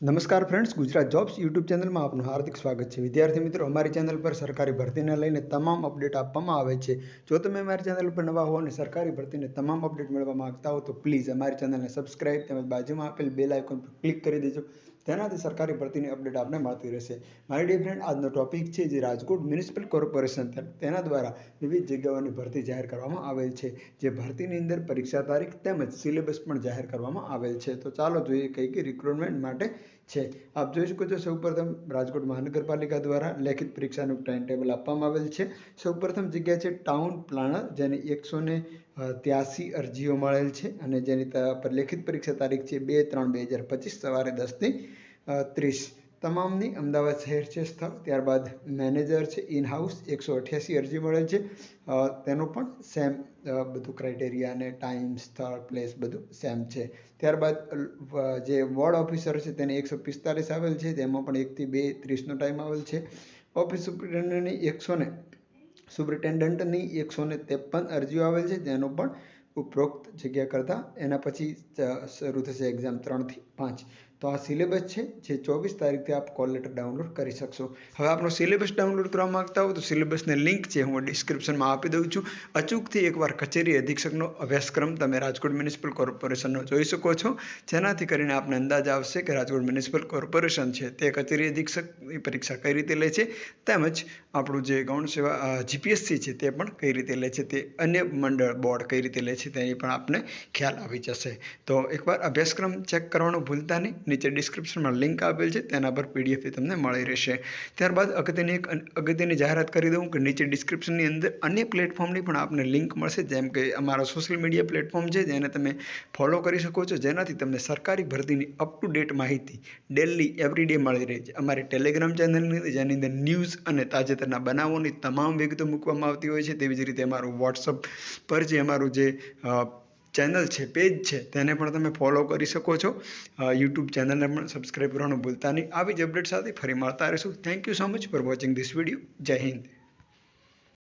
નમસ્કાર friends Gujarat jobs YouTube ચેનલમાં આપનું હાર્દિક સ્વાગત છે. વિદ્યાર્થી મિત્રો, અમારી ચેનલ પર સરકારી ભરતીને લઈને તમામ અપડેટ આપવામાં આવે છે. જો તમે અમારી ચેનલ પર નવા હો અને સરકારી ભરતીને તમામ અપડેટ મેળવવા માંગતા હો તો પ્લીઝ અમારી ચેનલને સબસ્ક્રાઇબ તેમજ બાજુમાં આપેલ બેલ આઇકોન પર ક્લિક કરી દેજો. તેનાથી સરકારી ભરતીની અપડેટ આપને મળતી રહેશે. મારી ડી ફ્રેન્ડ આજનો ટોપિક છે જે રાજકોટ મ્યુનિસિપલ કોર્પોરેશન તેના દ્વારા વિવિધ જગ્યાઓની ભરતી જાહેર કરવામાં આવેલ છે. જે ભરતીની અંદર પરીક્ષા તારીખ તેમજ સિલેબસ પણ જાહેર કરવામાં આવેલ છે. તો ચાલો જોઈએ કઈ કઈ રિક્રુટમેન્ટ માટે છે. આપ જોઈ શકો છો સૌપ્રથમ રાજકોટ મહાનગરપાલિકા દ્વારા લેખિત પરીક્ષાનું ટાઈમ ટેબલ આપવામાં આવેલ છે. સૌપ્રથમ જગ્યા છે ટાઉન પ્લાનર જેની એકસો ને ત્યાસી અરજીઓ મળેલ છે અને જેની પર લેખિત પરીક્ષા તારીખ છે બે ત્રણ બે હજાર પચીસ, સવારે દસથી ત્રીસ. તમામની અમદાવાદ શહેર છે સ્થળ. ત્યારબાદ મેનેજર છે ઇન હાઉસ એકસો અઠ્યાસી અરજી મળેલ છે. તેનું પણ સેમ બધું ક્રાઇટેરિયા અને ટાઈમ સ્થળ પ્લેસ બધું સેમ છે. ત્યારબાદ જે વોર્ડ ઓફિસર છે તેને એકસો પિસ્તાલીસ આવેલ છે. તેમાં પણ એકથી બે ત્રીસનો ટાઈમ આવેલ છે. ઓફિસ સુપ્રિન્ટેન્ડન્ટની એકસો ને સુપ્રિન્ટેન્ડન્ટની એકસો ને ત્રેપન અરજીઓ આવેલ છે તેનો પણ ઉપરોક્ત જગ્યા કરતાં એના પછી શરૂ થશે એક્ઝામ ત્રણથી પાંચ. આ સિલેબસ છે, જે ચોવીસ તારીખથી આપ કોલ લેટર ડાઉનલોડ કરી શકશો. હવે આપણો સિલેબસ ડાઉનલોડ કરવા માગતા હો તો સિલેબસની લિંક છે હું ડિસ્ક્રિપ્શનમાં આપી દઉં છું. અચૂકથી એકવાર કચેરી અધિક્ષકનો અભ્યાસક્રમ તમે રાજકોટ મ્યુનિસિપલ કોર્પોરેશનનો જોઈ શકો છો. જેનાથી કરીને આપને અંદાજ આવશે કે રાજકોટ મ્યુનિસિપલ કોર્પોરેશન છે તે કચેરી અધિક્ષકની પરીક્ષા કઈ રીતે લે છે, તેમજ આપણું જે ગૌણ સેવા જીપીએસસી છે તે પણ કઈ રીતે લે છે તે અન્ય મંડળ, બોર્ડ કઈ રીતે લે છે તેની પણ આપને ખ્યાલ આવી જશે. તો એકવાર અભ્યાસક્રમ ચેક કરવાનું ભૂલતા નહીં. નીચે ડિસ્ક્રિપ્શનમાં લિંક આપેલ છે, તેના પર પીડીએફ તમને મળી રહેશે. ત્યારબાદ અગત્યની એક અગત્યની જાહેરાત કરી દઉં કે નીચે ડિસ્ક્રિપ્શનની અંદર અન્ય પ્લેટફોર્મની પણ આપને લિંક મળશે, જેમ કે અમારા સોશિયલ મીડિયા પ્લેટફોર્મ છે, જેને તમે ફોલો કરી શકો છો, જેનાથી તમને સરકારી ભરતીની અપ ટુ ડેટ માહિતી ડેલી એવરીડે મળી રહે છે. અમારી ટેલિગ્રામ ચેનલની જેની અંદર ન્યૂઝ અને તાજેતરના બનાવોની તમામ વિગતો મૂકવામાં આવતી હોય છે, તેવી જ રીતે અમારું વોટ્સઅપ પર જે અમારું જે ચેનલ છે પેજ છે, તેને પણ તમે ફોલો કરી શકો છો. યુટ્યુબ ચેનલને પણ સબસ્ક્રાઈબ કરવાનું ભૂલતા નહીં. આવી જ અપડેટ સાથે ફરી મળતા રહીશું. Thank you so much for watching this video Jai Hind